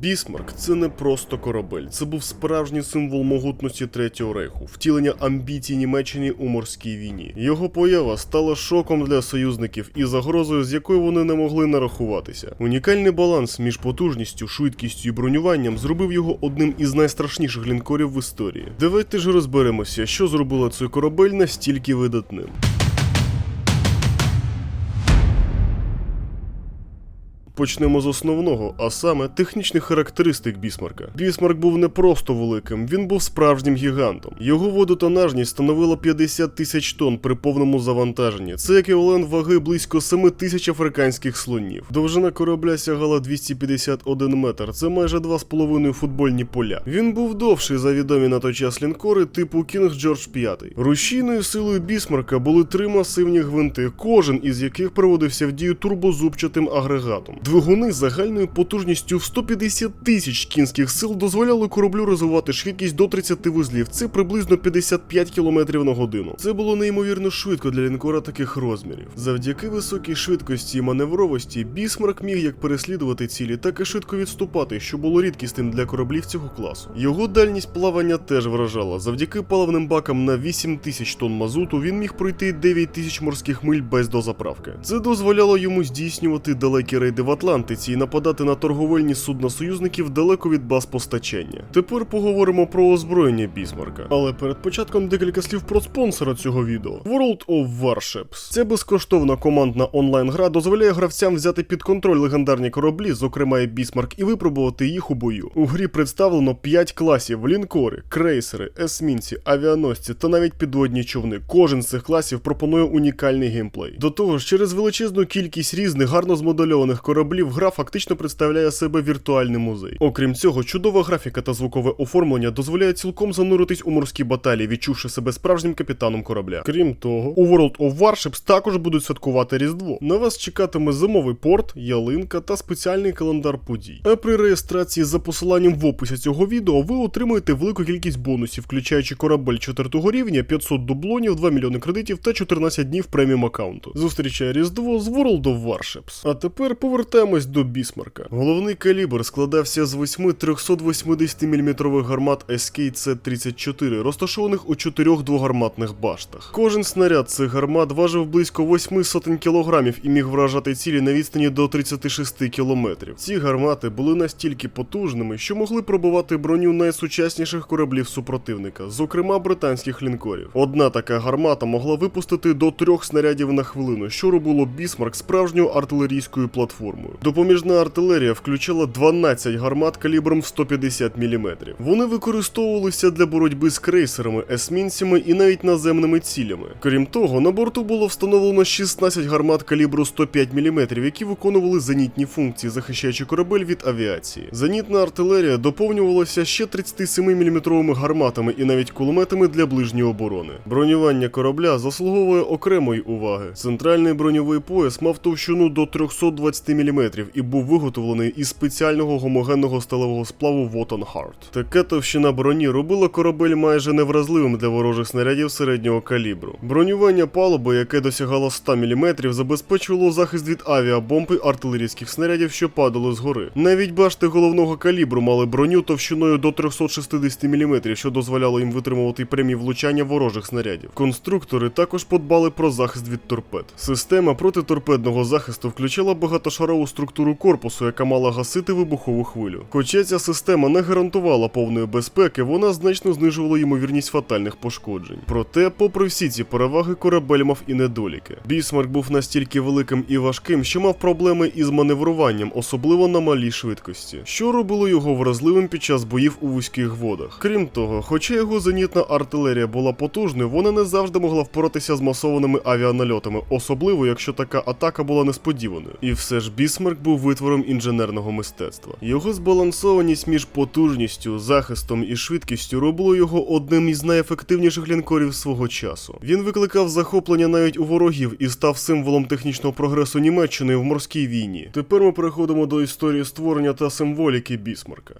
Бісмарк це не просто корабель, це був справжній символ могутності Третього рейху, втілення амбіцій Німеччини у морській війні. Його поява стала шоком для союзників і загрозою, з якою вони не могли нарахуватися. Унікальний баланс між потужністю, швидкістю і бронюванням зробив його одним із найстрашніших лінкорів в історії. Давайте ж розберемося, що зробило цей корабель настільки видатним. Почнемо з основного, а саме технічних характеристик Бісмарка. Бісмарк був не просто великим, він був справжнім гігантом. Його водотонажність становила 50 тисяч тонн при повному завантаженні. Це еквівалент ваги близько 7 тисяч африканських слонів. Довжина корабля сягала 251 метр. Це майже 2,5 футбольні поля. Він був довший за відомі на той час лінкори типу Кінг Джордж V. Рушійною силою Бісмарка були три масивні гвинти, кожен із яких проводився в дію турбозубчатим агрегатом. Двигуни з загальною потужністю в 150 тисяч кінських сил дозволяли кораблю розвивати швидкість до 30 вузлів. Це приблизно 55 км на годину. Це було неймовірно швидко для лінкора таких розмірів. Завдяки високій швидкості і маневровості Бісмарк міг як переслідувати цілі, так і швидко відступати, що було рідкісним для кораблів цього класу. Його дальність плавання теж вражала. Завдяки паливним бакам на 8 тисяч тонн мазуту він міг пройти 9 тисяч морських миль без дозаправки. Це дозволяло йому здійснювати далекі рейди в Атлантиці і нападати на торговельні судна союзників далеко від баз постачання. Тепер поговоримо про озброєння Бісмарка. Але перед початком декілька слів про спонсора цього відео World of Warships. Це безкоштовна командна онлайн-гра дозволяє гравцям взяти під контроль легендарні кораблі, зокрема і Бісмарк, і випробувати їх у бою. У грі представлено 5 класів: лінкори, крейсери, есмінці, авіаносці та навіть підводні човни. Кожен з цих класів пропонує унікальний геймплей. До того ж, через величезну кількість різних гарно змодельованих кораблів гра фактично представляє себе віртуальний музей. Окрім цього, чудова графіка та звукове оформлення дозволяє цілком зануритись у морські баталії, відчувши себе справжнім капітаном корабля. Крім того, у World of Warships також будуть святкувати Різдво. На вас чекатиме зимовий порт, ялинка та спеціальний календар подій. А при реєстрації за посиланням в описі цього відео ви отримаєте велику кількість бонусів, включаючи корабель 4 рівня, 500 дублонів, 2 мільйони кредитів та 14 днів преміум аккаунту. Зустрічає Різдво з World of Warships. А тепер повертаємось до Бісмарка. Головний калібр складався з 8 380 мм гармат SK-C-34, розташованих у чотирьох двогарматних баштах. Кожен снаряд цих гармат важив близько 8 сотень кілограмів і міг вражати цілі на відстані до 36 кілометрів. Ці гармати були настільки потужними, що могли пробивати броню найсучасніших кораблів супротивника, зокрема британських лінкорів. Одна така гармата могла випустити до трьох снарядів на хвилину, що робило Бісмарк справжньою артилерійською платформою. Допоміжна артилерія включала 12 гармат калібром в 150 мм. Вони використовувалися для боротьби з крейсерами, есмінцями і навіть наземними цілями. Крім того, на борту було встановлено 16 гармат калібру 105 мм, які виконували зенітні функції, захищаючи корабель від авіації. Зенітна артилерія доповнювалася ще 37-мм гарматами і навіть кулеметами для ближньої оборони. Бронювання корабля заслуговує окремої уваги. Центральний броньовий пояс мав товщину до 320 мм і був виготовлений із спеціального гомогенного сталевого сплаву Wotan Hard. Така товщина броні робила корабель майже невразливим для ворожих снарядів середнього калібру. Бронювання палуби, яке досягало 100 мм, забезпечувало захист від авіабомб і артилерійських снарядів, що падали згори. Навіть башти головного калібру мали броню товщиною до 360 мм, що дозволяло їм витримувати прямі влучання ворожих снарядів. Конструктори також подбали про захист від торпед. Система протиторпедного захисту включала багатошарову структуру корпусу, яка мала гасити вибухову хвилю. Хоча ця система не гарантувала повної безпеки, вона значно знижувала ймовірність фатальних пошкоджень. Проте, попри всі ці переваги, корабель мав і недоліки. Бісмарк був настільки великим і важким, що мав проблеми із маневруванням, особливо на малій швидкості, що робило його вразливим під час боїв у вузьких водах. Крім того, хоча його зенітна артилерія була потужною, вона не завжди могла впоратися з масованими авіанальотами, особливо якщо така атака була несподіваною. І все ж Бісмарк був витвором інженерного мистецтва. Його збалансованість між потужністю, захистом і швидкістю робило його одним із найефективніших лінкорів свого часу. Він викликав захоплення навіть у ворогів і став символом технічного прогресу Німеччини в морській війні. Тепер ми переходимо до історії створення та символіки Бісмарка.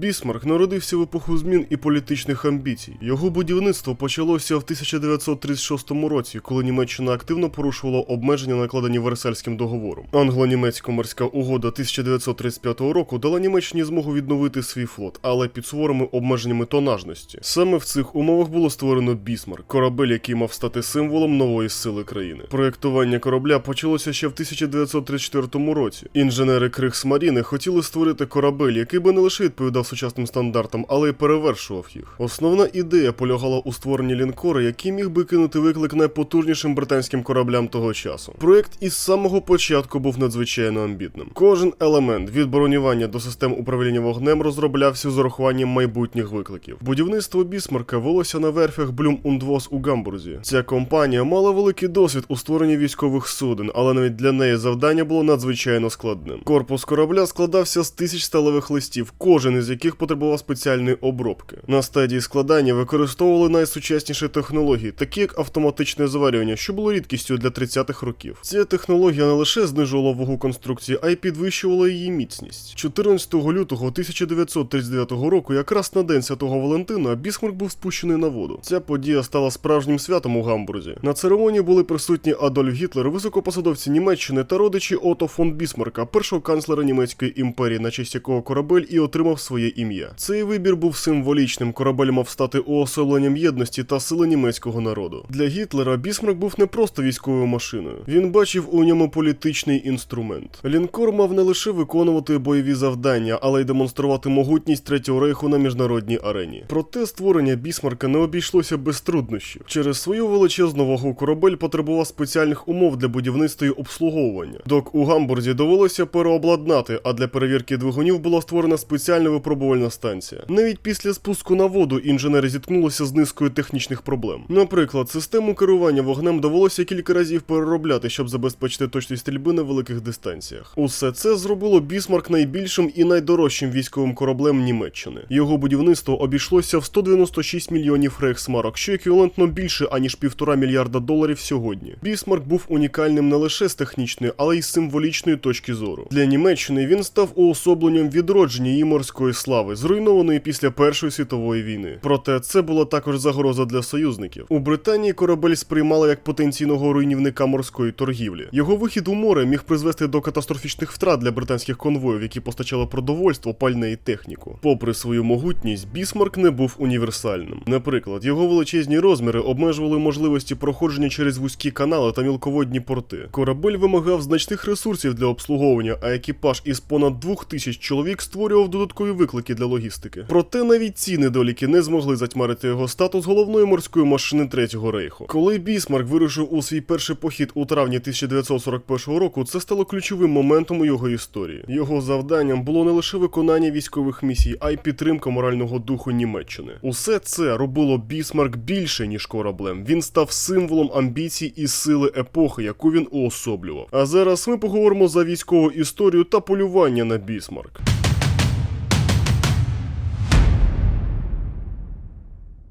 Бісмарк народився в епоху змін і політичних амбіцій. Його будівництво почалося в 1936 році, коли Німеччина активно порушувала обмеження, накладені Версальським договором. Англо-німецька морська угода 1935 року дала Німеччині змогу відновити свій флот, але під суворими обмеженнями тонажності. Саме в цих умовах було створено Бісмарк, корабель, який мав стати символом нової сили країни. Проєктування корабля почалося ще в 1934 році. Інженери Кригсмаріни хотіли створити корабель, який би не лише відповідав сучасним стандартам, але й перевершував їх. Основна ідея полягала у створенні лінкора, який міг би кинути виклик найпотужнішим британським кораблям того часу. Проєкт із самого початку був надзвичайно амбітним. Кожен елемент від бронювання до систем управління вогнем розроблявся з урахуванням майбутніх викликів. Будівництво Бісмарка велося на верфях Блюм Ундвос у Гамбурзі. Ця компанія мала великий досвід у створенні військових суден, але навіть для неї завдання було надзвичайно складним. Корпус корабля складався з тисяч сталевих листів, кожен із яких потребував спеціальної обробки. На стадії складання використовували найсучасніші технології, такі як автоматичне зварювання, що було рідкістю для 30-х років. Ця технологія не лише знижувала вагу конструкції, а й підвищувала її міцність. 14 лютого 1939 року, якраз на день святого Валентина, Бісмарк був спущений на воду. Ця подія стала справжнім святом у Гамбурзі. На церемонії були присутні Адольф Гітлер, високопосадовці Німеччини та родичі Ото фон Бісмарка, першого канцлера німецької імперії, на честь якого корабель і отримав своє ім'я. Цей вибір був символічним. Корабель мав стати уособленням єдності та сили німецького народу. Для Гітлера Бісмарк був не просто військовою машиною. Він бачив у ньому політичний інструмент. Лінкор мав не лише виконувати бойові завдання, але й демонструвати могутність третього рейху на міжнародній арені. Проте створення Бісмарка не обійшлося без труднощів. Через свою величезну вагу корабель потребував спеціальних умов для будівництва і обслуговування. Док у Гамбурзі довелося переобладнати, а для перевірки двигунів була створена спеціальна випробувальна станція. Навіть після спуску на воду інженери зіткнулися з низкою технічних проблем. Наприклад, систему керування вогнем довелося кілька разів переробляти, щоб забезпечити точність стрільби на великих дистанціях. Усе це зробило Бісмарк найбільшим і найдорожчим військовим кораблем Німеччини. Його будівництво обійшлося в 196 мільйонів рейхсмарок, що еквівалентно більше аніж півтора мільярда доларів сьогодні. Бісмарк був унікальним не лише з технічної, але й з символічної точки зору. Для Німеччини він став уособленням відродження її морської слави, зруйнованої після Першої світової війни. Проте це була також загроза для союзників. У Британії корабель сприймали як потенційного руйнівника морської торгівлі. Його вихід у море міг призвести до катастрофічних втрат для британських конвоїв, які постачали продовольство, пальне і техніку. Попри свою могутність, Бісмарк не був універсальним. Наприклад, його величезні розміри обмежували можливості проходження через вузькі канали та мілководні порти. Корабель вимагав значних ресурсів для обслуговування, а екіпаж із понад двох тисяч чоловік створював додаткові виклики для логістики. Проте навіть ці недоліки не змогли затьмарити його статус головної морської машини Третього рейху. Коли Бісмарк вирушив у свій перший похід у травні 1941 року, це стало ключовим моментом у його історії. Його завданням було не лише виконання військових місій, а й підтримка морального духу Німеччини. Усе це робило Бісмарк більше ніж кораблем. Він став символом амбіцій і сили епохи, яку він уособлював. А зараз ми поговоримо за військову історію та полювання на Бісмарк.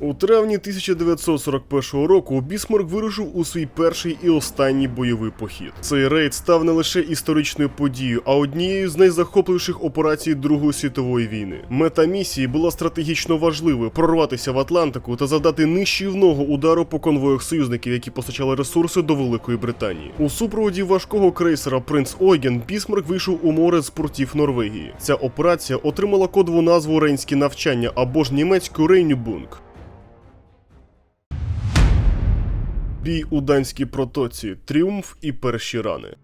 У травні 1941 року Бісмарк вирушив у свій перший і останній бойовий похід. Цей рейд став не лише історичною подією, а однією з найзахопливіших операцій Другої світової війни. Мета місії була стратегічно важливою прорватися в Атлантику та завдати нищівного удару по конвоях союзників, які постачали ресурси до Великої Британії. У супроводі важкого крейсера Принц Ойген Бісмарк вийшов у море з портів Норвегії. Ця операція отримала кодову назву Рейнські навчання або ж німецьку Рейнюбунг. Бій у данській протоці, тріумф і перші рани.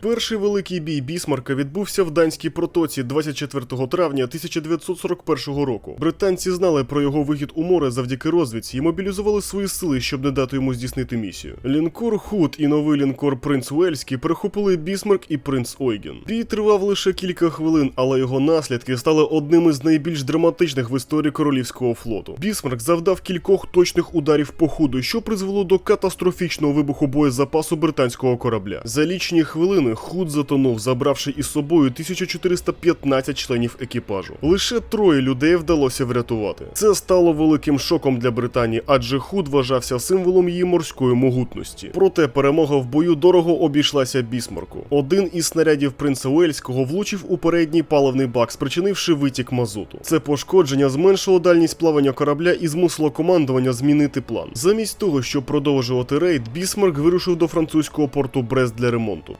Перший великий бій Бісмарка відбувся в данській протоці 24 травня 1941 року. Британці знали про його вихід у море завдяки розвідці і мобілізували свої сили, щоб не дати йому здійснити місію. Лінкор Худ і новий лінкор Принц Уельський перехопили Бісмарк і Принц Ойген. Бій тривав лише кілька хвилин, але його наслідки стали одним із найбільш драматичних в історії королівського флоту. Бісмарк завдав кількох точних ударів по худу, що призвело до катастрофічного вибуху боєзапасу британського корабля. За лічні хвилини хвилини худ затонув, забравши із собою 1415 членів екіпажу. Лише троє людей вдалося врятувати. Це стало великим шоком для Британії, адже худ вважався символом її морської могутності. Проте перемога в бою дорого обійшлася бісмарку. Один із снарядів принца Уельського влучив у передній паливний бак, спричинивши витік мазуту. Це пошкодження зменшило дальність плавання корабля і змусило командування змінити план. Замість того, щоб продовжувати рейд, Бісмарк вирушив до французького порту Брест для ремонту.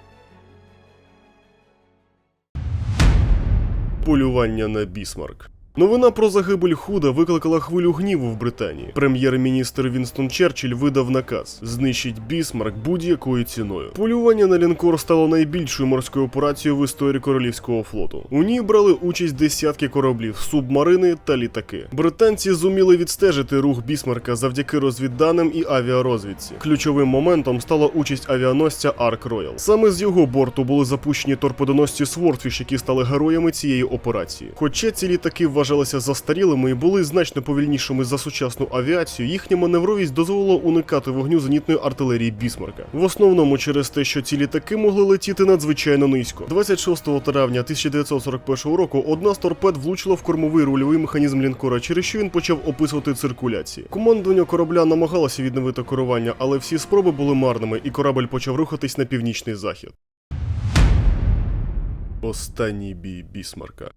Полювання на Бісмарк. Новина про загибель Худа викликала хвилю гніву в Британії. Прем'єр-міністр Вінстон Черчилль видав наказ: знищить Бісмарк будь-якою ціною. Полювання на лінкор стало найбільшою морською операцією в історії королівського флоту. У ній брали участь десятки кораблів, субмарини та літаки. Британці зуміли відстежити рух Бісмарка завдяки розвідданим і авіарозвідці. Ключовим моментом стала участь авіаносця Арк Роял. Саме з його борту були запущені торпедоносці Свортфіш, які стали героями цієї операції. Хоча ці літаки вважалися застарілими і були значно повільнішими за сучасну авіацію, їхня маневровість дозволила уникати вогню зенітної артилерії Бісмарка. В основному через те, що ці літаки могли летіти надзвичайно низько. 26 травня 1941 року одна з торпед влучила в кормовий рульовий механізм лінкора, через що він почав описувати циркуляції. Командування корабля намагалося відновити керування, але всі спроби були марними, і корабль почав рухатись на північний захід. Останній бій Бісмарка.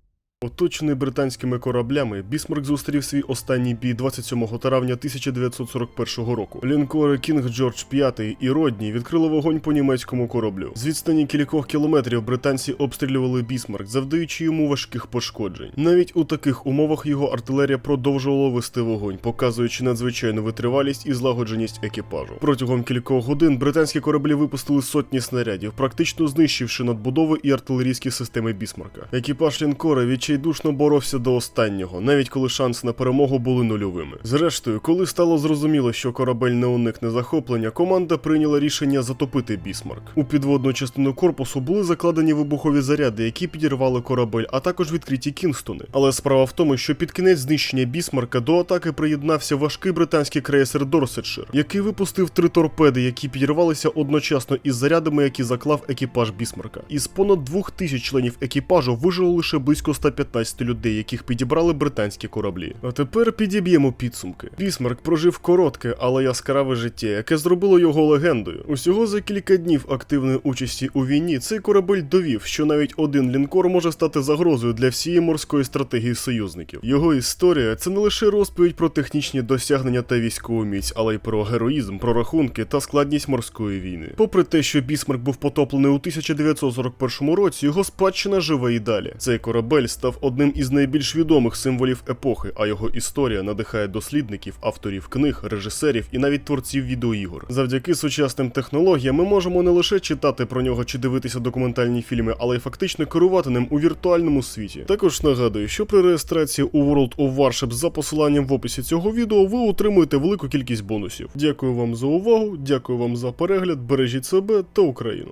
Оточений британськими кораблями, Бісмарк зустрів свій останній бій 27 травня 1941 року. Лінкори Кінг Джордж V і Родні відкрили вогонь по німецькому кораблю. З відстані кількох кілометрів британці обстрілювали Бісмарк, завдаючи йому важких пошкоджень. Навіть у таких умовах його артилерія продовжувала вести вогонь, показуючи надзвичайну витривалість і злагодженість екіпажу. Протягом кількох годин британські кораблі випустили сотні снарядів, практично знищивши надбудови і артилерійські системи Бісмарка. Екіпаж лінкора відчайдушно боровся до останнього, навіть коли шанси на перемогу були нульовими. Зрештою, коли стало зрозуміло, що корабель не уникне захоплення, команда прийняла рішення затопити Бісмарк. У підводну частину корпусу були закладені вибухові заряди, які підірвали корабель, а також відкриті кінстони. Але справа в тому, що під кінець знищення Бісмарка до атаки приєднався важкий британський крейсер Дорсетшир, який випустив три торпеди, які підірвалися одночасно із зарядами, які заклав екіпаж Бісмарка. Із понад двох тисяч членів екіпажу вижило лише близько 115 людей, яких підібрали британські кораблі. А тепер підіб'ємо підсумки. Бісмарк прожив коротке, але яскраве життя, яке зробило його легендою. Усього за кілька днів активної участі у війні цей корабель довів, що навіть один лінкор може стати загрозою для всієї морської стратегії союзників. Його історія це не лише розповідь про технічні досягнення та військову міць, але й про героїзм, прорахунки та складність морської війни. Попри те, що Бісмарк був потоплений у 1941 році, його спадщина живе і далі. Цей корабель став одним із найбільш відомих символів епохи, а його історія надихає дослідників, авторів книг, режисерів і навіть творців відеоігор. Завдяки сучасним технологіям ми можемо не лише читати про нього чи дивитися документальні фільми, але й фактично керувати ним у віртуальному світі. Також нагадую, що при реєстрації у World of Warships за посиланням в описі цього відео ви отримуєте велику кількість бонусів. Дякую вам за увагу, дякую вам за перегляд, бережіть себе та Україну.